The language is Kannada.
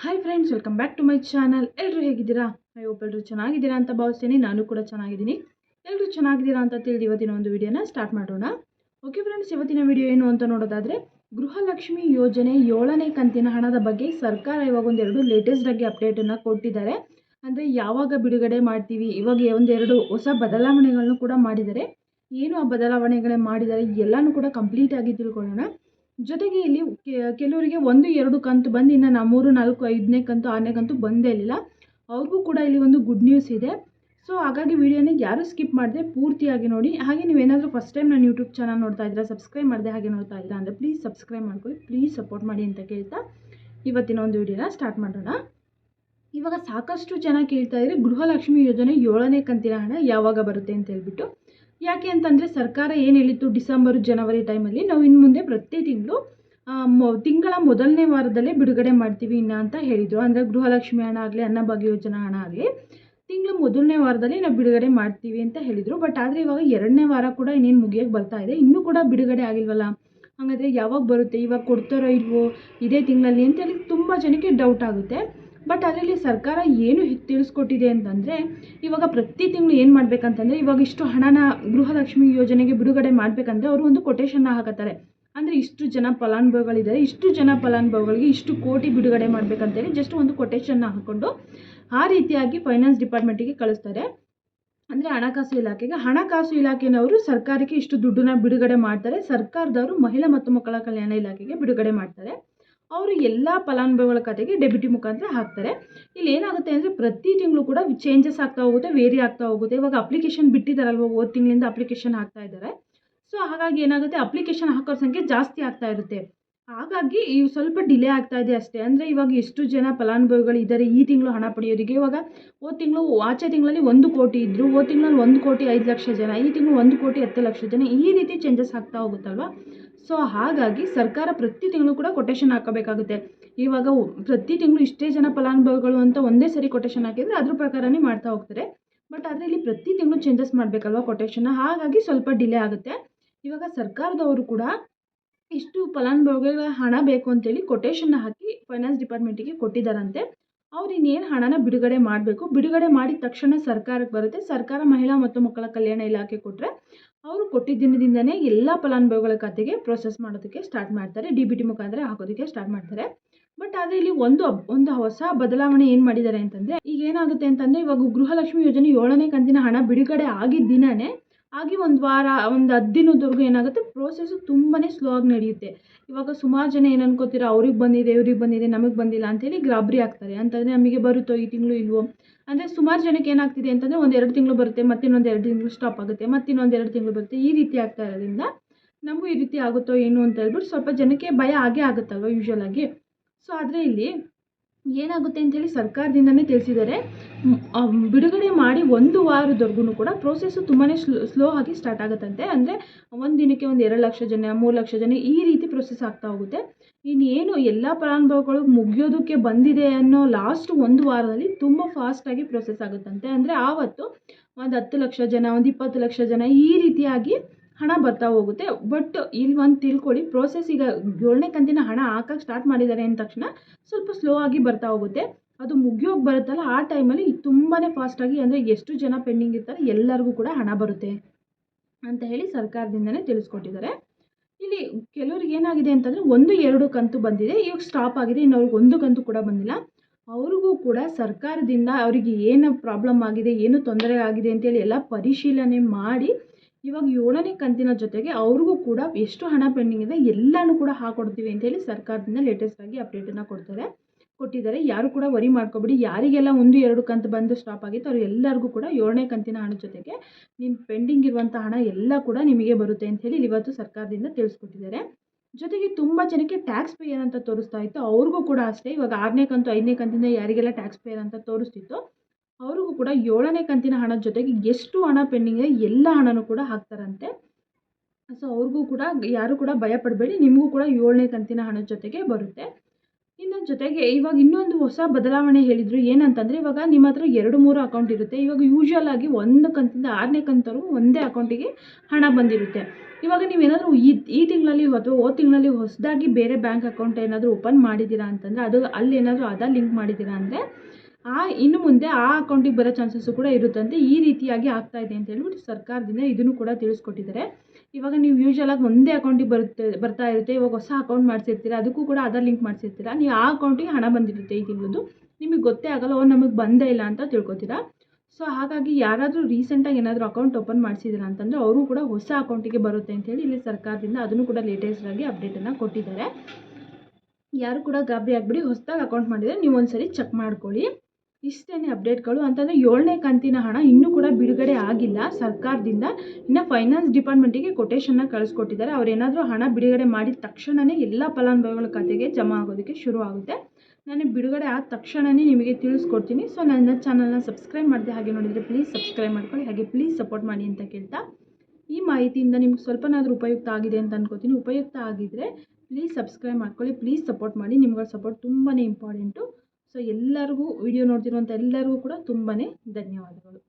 Hi friends welcome back to my channel ಎಲ್ಲರೂ ಹೇಗಿದ್ದೀರಾ? ಐ ಹೋಪ್ ಎಲ್ಲರೂ ಚೆನ್ನಾಗಿದ್ದೀರಾ ಅಂತ ಭಾವಿಸ್ತೀನಿ. ನಾನು ಕೂಡ ಚೆನ್ನಾಗಿದ್ದೀನಿ. ಎಲ್ಲರೂ ಚೆನ್ನಾಗಿದ್ದೀರಾ ಅಂತ ತಿಳಿದು ಇವತ್ತಿನ ಒಂದು ವಿಡಿಯೋನ ಸ್ಟಾರ್ಟ್ ಮಾಡೋಣ. ಓಕೆ ಫ್ರೆಂಡ್ಸ್ ಇವತ್ತಿನ ವಿಡಿಯೋ ಏನು ಅಂತ ನೋಡೋದಾದರೆ, ಗೃಹಲಕ್ಷ್ಮಿ ಯೋಜನೆ ಏಳನೇ ಕಂತಿನ ಹಣದ ಬಗ್ಗೆ ಸರ್ಕಾರ ಇವಾಗ ಒಂದೆರಡು ಲೇಟೆಸ್ಟಾಗಿ ಅಪ್ಡೇಟನ್ನು ಕೊಟ್ಟಿದ್ದಾರೆ. ಅಂದರೆ ಯಾವಾಗ ಬಿಡುಗಡೆ ಮಾಡ್ತೀವಿ, ಇವಾಗ ಒಂದೆರಡು ಹೊಸ ಬದಲಾವಣೆಗಳನ್ನು ಕೂಡ ಮಾಡಿದ್ದಾರೆ. ಏನು ಆ ಬದಲಾವಣೆಗಳೇ ಮಾಡಿದ್ದಾರೆ ಎಲ್ಲನೂ ಕೂಡ ಕಂಪ್ಲೀಟಾಗಿ ತಿಳ್ಕೊಳ್ಳೋಣ. ಜೊತೆಗೆ ಇಲ್ಲಿ ಕೆಲವರಿಗೆ ಒಂದು, ಎರಡು ಕಂತು ಬಂದು ಇನ್ನು ನಾ ಮೂರು, ನಾಲ್ಕು, ಐದನೇ ಕಂತು, ಆರನೇ ಕಂತು ಬಂದೇ ಇಲ್ಲ ಅವ್ರಿಗೂ ಕೂಡ ಇಲ್ಲಿ ಒಂದು ಗುಡ್ ನ್ಯೂಸ್ ಇದೆ. ಸೊ ಹಾಗಾಗಿ ವಿಡಿಯೋನ ಯಾರು ಸ್ಕಿಪ್ ಮಾಡಿದೆ ಪೂರ್ತಿಯಾಗಿ ನೋಡಿ. ಹಾಗೆ ನೀವೇನಾದರೂ ಫಸ್ಟ್ ಟೈಮ್ ನಾನು ಯೂಟ್ಯೂಬ್ ಚಾನಲ್ ನೋಡ್ತಾ ಇದ್ದೀರಾ ಸಬ್ಸ್ಕ್ರೈಬ್ ಮಾಡಿದೆ ಹಾಗೆ ನೋಡ್ತಾ ಇದ್ದೀರಾ ಅಂದರೆ ಪ್ಲೀಸ್ ಸಬ್ಸ್ಕ್ರೈಬ್ ಮಾಡ್ಕೊಳ್ಳಿ ಪ್ಲೀಸ್ ಸಪೋರ್ಟ್ ಮಾಡಿ ಅಂತ ಕೇಳ್ತಾ ಇವತ್ತಿನ ಒಂದು ವಿಡಿಯೋನ ಸ್ಟಾರ್ಟ್ ಮಾಡೋಣ. ಇವಾಗ ಸಾಕಷ್ಟು ಜನ ಕೇಳ್ತಾ ಇದ್ದಾರೆ ಗೃಹಲಕ್ಷ್ಮಿ ಯೋಜನೆ ಏಳನೇ ಕಂತಿನ ಹಣ ಯಾವಾಗ ಬರುತ್ತೆ ಅಂತ ಹೇಳ್ಬಿಟ್ಟು ಯಾಕೆ ಅಂತಂದರೆ ಸರ್ಕಾರ ಏನು ಹೇಳಿತ್ತು ಡಿಸೆಂಬರ್, ಜನವರಿ ಟೈಮಲ್ಲಿ ನಾವು ಇನ್ನು ಮುಂದೆ ಪ್ರತಿ ತಿಂಗಳು ತಿಂಗಳ ಮೊದಲನೇ ವಾರದಲ್ಲೇ ಬಿಡುಗಡೆ ಮಾಡ್ತೀವಿ ಇನ್ನ ಅಂತ ಹೇಳಿದರು. ಅಂದರೆ ಗೃಹಲಕ್ಷ್ಮಿ ಹಣ ಆಗಲಿ ಅನ್ನಭಾಗ್ಯ ಯೋಜನಾ ಹಣ ಆಗಲಿ, ತಿಂಗಳ ಮೊದಲನೇ ವಾರದಲ್ಲಿ ನಾವು ಬಿಡುಗಡೆ ಮಾಡ್ತೀವಿ ಅಂತ ಹೇಳಿದರು. ಬಟ್ ಆದರೆ ಇವಾಗ ಎರಡನೇ ವಾರ ಕೂಡ ಇನ್ನೇನು ಮುಗಿಯೋಕ್ಕೆ ಬರ್ತಾ ಇದೆ. ಇನ್ನೂ ಕೂಡ ಬಿಡುಗಡೆ ಆಗಿಲ್ವಲ್ಲ? ಹಾಗಾದರೆ ಯಾವಾಗ ಬರುತ್ತೆ? ಇವಾಗ ಕೊಡ್ತಾರೋ ಇಲ್ವೋ? ಇದೇ ತಿಂಗಳಲ್ಲಿ ಅಂತೇಳಿ ತುಂಬ ಜನಕ್ಕೆ ಡೌಟ್ ಆಗುತ್ತೆ. ಬಟ್ ಅದರಲ್ಲಿ ಸರ್ಕಾರ ಏನು ತಿಳಿಸ್ಕೊಟ್ಟಿದೆ ಅಂತಂದರೆ, ಇವಾಗ ಪ್ರತಿ ತಿಂಗಳು ಏನು ಮಾಡಬೇಕಂತಂದರೆ, ಇವಾಗ ಇಷ್ಟು ಹಣನ ಗೃಹಲಕ್ಷ್ಮಿ ಯೋಜನೆಗೆ ಬಿಡುಗಡೆ ಮಾಡಬೇಕಂದ್ರೆ ಅವರು ಒಂದು ಕೊಟೇಶನ್ನ ಹಾಕತ್ತಾರೆ. ಅಂದರೆ ಇಷ್ಟು ಜನ ಫಲಾನುಭವಿಗಳಿದ್ದಾರೆ, ಇಷ್ಟು ಜನ ಫಲಾನುಭವಿಗಳಿಗೆ ಇಷ್ಟು ಕೋಟಿ ಬಿಡುಗಡೆ ಮಾಡಬೇಕಂತೇಳಿ ಜಸ್ಟ್ ಒಂದು ಕೊಟೇಶನ್ನ ಹಾಕ್ಕೊಂಡು ಆ ರೀತಿಯಾಗಿ ಫೈನಾನ್ಸ್ ಡಿಪಾರ್ಟ್ಮೆಂಟಿಗೆ ಕಳಿಸ್ತಾರೆ. ಅಂದರೆ ಹಣಕಾಸು ಇಲಾಖೆಗೆ, ಹಣಕಾಸು ಇಲಾಖೆನವರು ಸರ್ಕಾರಕ್ಕೆ ಇಷ್ಟು ದುಡ್ಡನ್ನ ಬಿಡುಗಡೆ ಮಾಡ್ತಾರೆ. ಸರ್ಕಾರದವರು ಮಹಿಳಾ ಮತ್ತು ಮಕ್ಕಳ ಕಲ್ಯಾಣ ಇಲಾಖೆಗೆ ಬಿಡುಗಡೆ ಮಾಡ್ತಾರೆ. ಅವರು ಎಲ್ಲ ಫಲಾನುಭವಿಗಳ ಖಾತೆಗೆ ಡೆಬಿಟಿ ಮುಖಾಂತರ ಹಾಕ್ತಾರೆ. ಇಲ್ಲಿ ಏನಾಗುತ್ತೆ ಅಂದರೆ ಪ್ರತಿ ತಿಂಗಳು ಕೂಡ ಚೇಂಜಸ್ ಆಗ್ತಾ ಹೋಗುತ್ತೆ ವೇರಿ ಆಗ್ತಾ ಹೋಗುತ್ತೆ. ಇವಾಗ ಅಪ್ಲಿಕೇಶನ್ ಬಿಟ್ಟಿದ್ದಾರಲ್ವ ಹೋದ ತಿಂಗಳಿಂದ ಅಪ್ಲಿಕೇಶನ್ ಹಾಕ್ತಾ ಇದ್ದಾರೆ. ಸೊ ಹಾಗಾಗಿ ಏನಾಗುತ್ತೆ ಅಪ್ಲಿಕೇಶನ್ ಹಾಕೋರ ಸಂಖ್ಯೆ ಜಾಸ್ತಿ ಆಗ್ತಾ ಇರುತ್ತೆ. ಹಾಗಾಗಿ ಇವು ಸ್ವಲ್ಪ ಡಿಲೇ ಆಗ್ತಾ ಇದೆ ಅಷ್ಟೇ. ಅಂದರೆ ಇವಾಗ ಎಷ್ಟು ಜನ ಫಲಾನುಭವಿಗಳು ಇದ್ದಾರೆ ಈ ತಿಂಗಳು ಹಣ ಪಡೆಯೋರಿಗೆ. ಇವಾಗ ಹೋದ ತಿಂಗಳು, ಆಚೆ ತಿಂಗಳಲ್ಲಿ ಒಂದು ಕೋಟಿ ಇದ್ದರು ಹೋದ ತಿಂಗಳಲ್ಲಿ ಒಂದು ಕೋಟಿ ಐದು ಲಕ್ಷ ಜನ. ಈ ತಿಂಗಳು ಒಂದು ಕೋಟಿ ಹತ್ತು ಲಕ್ಷ ಜನ ಈ ರೀತಿ ಚೇಂಜಸ್ ಆಗ್ತಾ ಹೋಗುತ್ತಲ್ವ? ಸೊ ಹಾಗಾಗಿ ಸರ್ಕಾರ ಪ್ರತಿ ತಿಂಗಳು ಕೂಡ ಕೊಟೇಶನ್ ಹಾಕಬೇಕಾಗುತ್ತೆ. ಇವಾಗ ಪ್ರತಿ ತಿಂಗಳು ಇಷ್ಟೇ ಜನ ಫಲಾನುಭವಿಗಳು ಅಂತ ಒಂದೇ ಸರಿ ಕೊಟೇಶನ್ ಹಾಕಿದರೆ ಅದ್ರ ಪ್ರಕಾರನೇ ಮಾಡ್ತಾ ಹೋಗ್ತಾರೆ. ಬಟ್ ಆದರೆ ಇಲ್ಲಿ ಪ್ರತಿ ತಿಂಗಳು ಚೇಂಜಸ್ ಮಾಡಬೇಕಲ್ವ ಕೊಟೇಶನ್ನ ಹಾಗಾಗಿ ಸ್ವಲ್ಪ ಡಿಲೇ ಆಗುತ್ತೆ. ಇವಾಗ ಸರ್ಕಾರದವರು ಕೂಡ ಇಷ್ಟು ಫಲಾನುಭವಿಗಳ ಹಣ ಬೇಕು ಅಂತೇಳಿ ಕೊಟೇಶನ್ನ ಹಾಕಿ ಫೈನಾನ್ಸ್ ಡಿಪಾರ್ಟ್ಮೆಂಟಿಗೆ ಕೊಟ್ಟಿದ್ದಾರಂತೆ. ಅವ್ರು ಇನ್ನೇನು ಹಣನ ಬಿಡುಗಡೆ ಮಾಡಬೇಕು? ಬಿಡುಗಡೆ ಮಾಡಿದ ತಕ್ಷಣ ಸರ್ಕಾರಕ್ಕೆ ಬರುತ್ತೆ. ಸರ್ಕಾರ ಮಹಿಳಾ ಮತ್ತು ಮಕ್ಕಳ ಕಲ್ಯಾಣ ಇಲಾಖೆ ಕೊಟ್ಟರೆ ಅವರು ಕೊಟ್ಟಿದ್ದ ದಿನದಿಂದನೇ ಎಲ್ಲ ಫಲಾನುಭವಿಗಳ ಖಾತೆಗೆ ಪ್ರೊಸೆಸ್ ಮಾಡೋದಕ್ಕೆ ಸ್ಟಾರ್ಟ್ ಮಾಡ್ತಾರೆ. ಡಿ ಬಿ ಟಿ ಮುಖಾಂತರ ಹಾಕೋದಕ್ಕೆ ಸ್ಟಾರ್ಟ್ ಮಾಡ್ತಾರೆ. ಬಟ್ ಆದರೆ ಇಲ್ಲಿ ಒಂದು ಒಂದು ಹೊಸ ಬದಲಾವಣೆ ಏನು ಮಾಡಿದ್ದಾರೆ ಅಂತಂದರೆ, ಈಗ ಏನಾಗುತ್ತೆ ಅಂತಂದರೆ ಇವಾಗ ಗೃಹಲಕ್ಷ್ಮಿ ಯೋಜನೆ ಏಳನೇ ಕಂತಿನ ಹಣ ಬಿಡುಗಡೆ ಆಗಿದ್ದ ದಿನವೇ ಆಗಿ ಒಂದು ವಾರ, ಒಂದು ಹತ್ತು ದಿನದವರೆಗೂ ಏನಾಗುತ್ತೆ ಪ್ರೋಸೆಸ್ಸು ತುಂಬಾ ಸ್ಲೋ ಆಗಿ ನಡೆಯುತ್ತೆ. ಇವಾಗ ಸುಮಾರು ಜನ ಏನು ಅನ್ಕೋತೀರಾ, ಅವ್ರಿಗೆ ಬಂದಿದೆ, ಇವ್ರಿಗೆ ಬಂದಿದೆ, ನಮಗೆ ಬಂದಿಲ್ಲ ಅಂತೇಳಿ ಗಾಬರಿ ಆಗ್ತಾರೆ. ಅಂತಂದರೆ ನಮಗೆ ಬರುತ್ತೋ ಈ ತಿಂಗಳು ಇಲ್ವೋ? ಅಂದರೆ ಸುಮಾರು ಜನಕ್ಕೆ ಏನಾಗ್ತಿದೆ ಅಂತಂದರೆ ಒಂದು ಎರಡು ತಿಂಗಳು ಬರುತ್ತೆ, ಮತ್ತಿನ್ನೊಂದು ಎರಡು ತಿಂಗಳು ಸ್ಟಾಪ್ ಆಗುತ್ತೆ, ಮತ್ತಿನ್ನೊಂದು ಎರಡು ತಿಂಗಳು ಬರುತ್ತೆ. ಈ ರೀತಿ ಆಗ್ತಾ ಇರೋದ್ರಿಂದ ನಮಗೂ ಈ ರೀತಿ ಆಗುತ್ತೋ ಏನು ಅಂತ ಹೇಳ್ಬಿಟ್ಟು ಸ್ವಲ್ಪ ಜನಕ್ಕೆ ಭಯ ಆಗೇ ಆಗುತ್ತಲ್ವ ಯೂಶ್ವಲಾಗಿ ಸೊ ಆದರೆ ಇಲ್ಲಿ ಏನಾಗುತ್ತೆ ಅಂತೇಳಿ ಸರ್ಕಾರದಿಂದನೇ ತಿಳಿಸಿದ್ದಾರೆ. ಬಿಡುಗಡೆ ಮಾಡಿ ಒಂದು ವಾರದವರೆಗೂ ಕೂಡ ಪ್ರೋಸೆಸ್ಸು ತುಂಬಾ ಸ್ಲೋ ಸ್ಲೋ ಆಗಿ ಸ್ಟಾರ್ಟ್ ಆಗುತ್ತಂತೆ. ಅಂದರೆ ಒಂದು ದಿನಕ್ಕೆ ಒಂದು ಎರಡು ಲಕ್ಷ ಜನ, ಮೂರು ಲಕ್ಷ ಜನ ಈ ರೀತಿ ಪ್ರೋಸೆಸ್ ಆಗ್ತಾ ಹೋಗುತ್ತೆ. ಇನ್ನೇನು ಎಲ್ಲ ಫಲಾನುಭವಿಗಳು ಮುಗಿಯೋದಕ್ಕೆ ಬಂದಿದೆ ಅನ್ನೋ ಲಾಸ್ಟ್ ಒಂದು ವಾರದಲ್ಲಿ ತುಂಬ ಫಾಸ್ಟಾಗಿ ಪ್ರೋಸೆಸ್ ಆಗುತ್ತಂತೆ. ಅಂದರೆ ಆವತ್ತು ಒಂದು ಹತ್ತು ಲಕ್ಷ ಜನ, ಒಂದು ಇಪ್ಪತ್ತು ಲಕ್ಷ ಜನ ಈ ರೀತಿಯಾಗಿ ಹಣ ಬರ್ತಾ ಹೋಗುತ್ತೆ. ಬಟ್ ಇಲ್ಲಿ ಒಂದು ತಿಳ್ಕೊಳ್ಳಿ ಪ್ರೋಸೆಸ್ ಈಗ ಏಳನೇ ಕಂತಿನ ಹಣ ಹಾಕಕ್ಕೆ ಸ್ಟಾರ್ಟ್ ಮಾಡಿದ್ದಾರೆ ಅಂದ ತಕ್ಷಣ ಸ್ವಲ್ಪ ಸ್ಲೋ ಆಗಿ ಬರ್ತಾ ಹೋಗುತ್ತೆ. ಅದು ಮುಗಿಯೋಗಿ ಬರುತ್ತಲ್ಲ, ಆ ಟೈಮಲ್ಲಿ ತುಂಬಾ ಫಾಸ್ಟಾಗಿ ಅಂದರೆ ಎಷ್ಟು ಜನ ಪೆಂಡಿಂಗ್ ಇರ್ತಾರೆ, ಎಲ್ಲರಿಗೂ ಕೂಡ ಹಣ ಬರುತ್ತೆ ಅಂತ ಹೇಳಿ ಸರ್ಕಾರದಿಂದನೇ ತಿಳಿಸ್ಕೊಟ್ಟಿದ್ದಾರೆ. ಇಲ್ಲಿ ಕೆಲವ್ರಿಗೆ ಏನಾಗಿದೆ ಅಂತಂದರೆ ಒಂದು, ಎರಡು ಕಂತು ಬಂದಿದೆ, ಇವಾಗ ಸ್ಟಾಪ್ ಆಗಿದೆ ಇನ್ನು ಅವ್ರಿಗೆ ಒಂದು ಕಂತು ಕೂಡ ಬಂದಿಲ್ಲ. ಅವ್ರಿಗೂ ಕೂಡ ಸರ್ಕಾರದಿಂದ ಅವರಿಗೆ ಏನು ಪ್ರಾಬ್ಲಮ್ ಆಗಿದೆ, ಏನು ತೊಂದರೆ ಆಗಿದೆ ಅಂತೇಳಿ ಎಲ್ಲ ಪರಿಶೀಲನೆ ಮಾಡಿ ಇವಾಗ ಏಳನೇ ಕಂತಿನ ಜೊತೆಗೆ ಅವ್ರಿಗೂ ಕೂಡ ಎಷ್ಟು ಹಣ ಪೆಂಡಿಂಗ್ ಇದೆ ಎಲ್ಲನೂ ಕೂಡ ಹಾಕೊಡ್ತೀವಿ ಅಂತೇಳಿ ಸರ್ಕಾರದಿಂದ ಲೇಟೆಸ್ಟ್ ಆಗಿ ಅಪ್ಡೇಟನ್ನು ಕೊಡ್ತಾರೆ. ಕೊಟ್ಟಿದ್ದಾರೆ. ಯಾರು ಕೂಡ ವರಿ ಮಾಡ್ಕೊಬೇಡಿ. ಯಾರಿಗೆಲ್ಲ ಒಂದು, ಎರಡು ಕಂತು ಬಂದು ಸ್ಟಾಪ್ ಆಗಿತ್ತು, ಅವ್ರು ಎಲ್ಲರಿಗೂ ಕೂಡ ಏಳನೇ ಕಂತಿನ ಹಣ ಜೊತೆಗೆ ನಿಮ್ಮ ಪೆಂಡಿಂಗ್ ಇರುವಂಥ ಹಣ ಎಲ್ಲ ಕೂಡ ನಿಮಗೆ ಬರುತ್ತೆ ಅಂತ ಹೇಳಿ ಇವತ್ತು ಸರ್ಕಾರದಿಂದ ತಿಳಿಸ್ಕೊಟ್ಟಿದ್ದಾರೆ. ಜೊತೆಗೆ ತುಂಬ ಜನಕ್ಕೆ ಟ್ಯಾಕ್ಸ್ ಪೇಯರ್ ಅಂತ ತೋರಿಸ್ತಾ ಇತ್ತು. ಅವ್ರಿಗೂ ಕೂಡ ಅಷ್ಟೇ. ಇವಾಗ ಆರನೇ ಕಂತು, ಐದನೇ ಕಂತಿಂದ ಯಾರಿಗೆಲ್ಲ ಟ್ಯಾಕ್ಸ್ ಪೇಯರ್ ಅಂತ ತೋರಿಸ್ತಿತ್ತು ಅವ್ರಿಗೂ ಕೂಡ ಏಳನೇ ಕಂತಿನ ಹಣದ ಜೊತೆಗೆ ಎಷ್ಟು ಹಣ ಪೆಂಡಿಂಗ್ ಇದೆ ಎಲ್ಲ ಹಣನೂ ಕೂಡ ಹಾಕ್ತಾರಂತೆ. ಸೊ ಅವ್ರಿಗೂ ಕೂಡ ಯಾರು ಕೂಡ ಭಯ ಪಡಬೇಡಿ ನಿಮಗೂ ಕೂಡ ಏಳನೇ ಕಂತಿನ ಹಣದ ಜೊತೆಗೆ ಬರುತ್ತೆ. ಇನ್ನು ಜೊತೆಗೆ ಇವಾಗ ಇನ್ನೊಂದು ಹೊಸ ಬದಲಾವಣೆ ಹೇಳಿದರು ಏನಂತಂದರೆ, ಇವಾಗ ನಿಮ್ಮ ಹತ್ರ ಎರಡು ಮೂರು ಅಕೌಂಟ್ ಇರುತ್ತೆ. ಇವಾಗ ಯೂಶ್ವಲ್ ಆಗಿ ಒಂದು ಕಂತಿಂದ ಆರನೇ ಕಂತವರೆಗೂ ಒಂದೇ ಅಕೌಂಟಿಗೆ ಹಣ ಬಂದಿರುತ್ತೆ. ಇವಾಗ ನೀವೇನಾದರೂ ಈ ಈ ತಿಂಗಳಲ್ಲಿ ಅಥವಾ ಓ ತಿಂಗಳಲ್ಲಿ ಹೊಸದಾಗಿ ಬೇರೆ ಬ್ಯಾಂಕ್ ಅಕೌಂಟ್ ಏನಾದರೂ ಓಪನ್ ಮಾಡಿದ್ದೀರಾ ಅಂತಂದರೆ, ಅದು ಅಲ್ಲಿ ಏನಾದರೂ ಆಧಾರ್ ಲಿಂಕ್ ಮಾಡಿದ್ದೀರಾ ಅಂದರೆ ಆ ಇನ್ನು ಮುಂದೆ ಆ ಅಕೌಂಟಿಗೆ ಬರೋ ಚಾನ್ಸಸ್ಸು ಕೂಡ ಇರುತ್ತಂತೆ ಈ ರೀತಿಯಾಗಿ ಆಗ್ತಾ ಇದೆ ಅಂತ ಹೇಳ್ಬಿಟ್ಟು ಸರ್ಕಾರದಿಂದ ಇದನ್ನು ಕೂಡ ತಿಳಿಸ್ಕೊಟ್ಟಿದ್ದಾರೆ. ಇವಾಗ ನೀವು ಯೂಶ್ವಲಾಗಿ ಒಂದೇ ಅಕೌಂಟಿಗೆ ಬರುತ್ತೆ, ಬರ್ತಾ ಇರುತ್ತೆ, ಇವಾಗ ಹೊಸ ಅಕೌಂಟ್ ಮಾಡಿಸಿರ್ತೀರ, ಅದಕ್ಕೂ ಕೂಡ ಆಧಾರ್ ಲಿಂಕ್ ಮಾಡಿಸಿರ್ತೀರ, ನೀವು ಆ ಅಕೌಂಟಿಗೆ ಹಣ ಬಂದಿರುತ್ತೆ ಈ ನಿಮಗೆ ಗೊತ್ತೇ ಆಗಲ್ಲ ಓ ನಮಗೆ ಬಂದೇ ಇಲ್ಲ ಅಂತ ತಿಳ್ಕೊತೀರಾ? ಸೊ ಹಾಗಾಗಿ ಯಾರಾದರೂ ರೀಸೆಂಟಾಗಿ ಏನಾದರೂ ಅಕೌಂಟ್ ಓಪನ್ ಮಾಡಿಸಿದ್ದೀರಾ ಅಂತಂದರೆ ಅವರು ಕೂಡ ಹೊಸ ಅಕೌಂಟಿಗೆ ಬರುತ್ತೆ ಅಂತೇಳಿ ಇಲ್ಲಿ ಸರ್ಕಾರದಿಂದ ಅದನ್ನು ಕೂಡ ಲೇಟೆಸ್ಟ್ ಆಗಿ ಅಪ್ಡೇಟನ್ನು ಕೊಟ್ಟಿದ್ದಾರೆ. ಯಾರು ಕೂಡ ಗಾಬರಿ ಆಗಿಬಿಡಿ, ಹೊಸದಾಗಿ ಅಕೌಂಟ್ ಮಾಡಿದರೆ ನೀವು ಒಂದ್ಸರಿ ಚೆಕ್ ಮಾಡ್ಕೊಳ್ಳಿ. ಇಷ್ಟೇ ಅಪ್ಡೇಟ್ಗಳು. ಅಂತಂದರೆ ಏಳನೇ ಕಂತಿನ ಹಣ ಇನ್ನೂ ಕೂಡ ಬಿಡುಗಡೆ ಆಗಿಲ್ಲ. ಸರ್ಕಾರದಿಂದ ಇನ್ನು ಫೈನಾನ್ಸ್ ಡಿಪಾರ್ಟ್ಮೆಂಟಿಗೆ ಕೊಟೇಶನ್ನ ಕಳಿಸ್ಕೊಟ್ಟಿದ್ದಾರೆ. ಅವರೇನಾದರೂ ಹಣ ಬಿಡುಗಡೆ ಮಾಡಿದ ತಕ್ಷಣವೇ ಎಲ್ಲ ಫಲಾನುಭವಿಗಳ ಖಾತೆಗೆ ಜಮಾ ಆಗೋದಕ್ಕೆ ಶುರು ಆಗುತ್ತೆ. ನಾನು ಬಿಡುಗಡೆ ಆದ ತಕ್ಷಣವೇ ನಿಮಗೆ ತಿಳಿಸ್ಕೊಡ್ತೀನಿ. ಸೊ ನನ್ನ ಚಾನಲ್ನ ಸಬ್ಸ್ಕ್ರೈಬ್ ಮಾಡಿದೆ ಹಾಗೆ ನೋಡಿದರೆ ಪ್ಲೀಸ್ ಸಬ್ಸ್ಕ್ರೈಬ್ ಮಾಡ್ಕೊಳ್ಳಿ. ಹಾಗೆ ಪ್ಲೀಸ್ ಸಪೋರ್ಟ್ ಮಾಡಿ ಅಂತ ಕೇಳ್ತಾ. ಈ ಮಾಹಿತಿಯಿಂದ ನಿಮ್ಗೆ ಸ್ವಲ್ಪನಾದರೂ ಉಪಯುಕ್ತ ಆಗಿದೆ ಅಂತ ಅನ್ಕೋತೀನಿ. ಉಪಯುಕ್ತ ಆಗಿದ್ದರೆ ಪ್ಲೀಸ್ ಸಬ್ಸ್ಕ್ರೈಬ್ ಮಾಡ್ಕೊಳ್ಳಿ. ಪ್ಲೀಸ್ ಸಪೋರ್ಟ್ ಮಾಡಿ. ನಿಮ್ಗಳ ಸಪೋರ್ಟ್ ತುಂಬಾ ಇಂಪಾರ್ಟೆಂಟು ಸೊ ಎಲ್ಲರಿಗೂ ವಿಡಿಯೋ ನೋಡ್ತಿರುವಂಥ ಎಲ್ಲರಿಗೂ ಕೂಡ ತುಂಬಾ ಧನ್ಯವಾದಗಳು.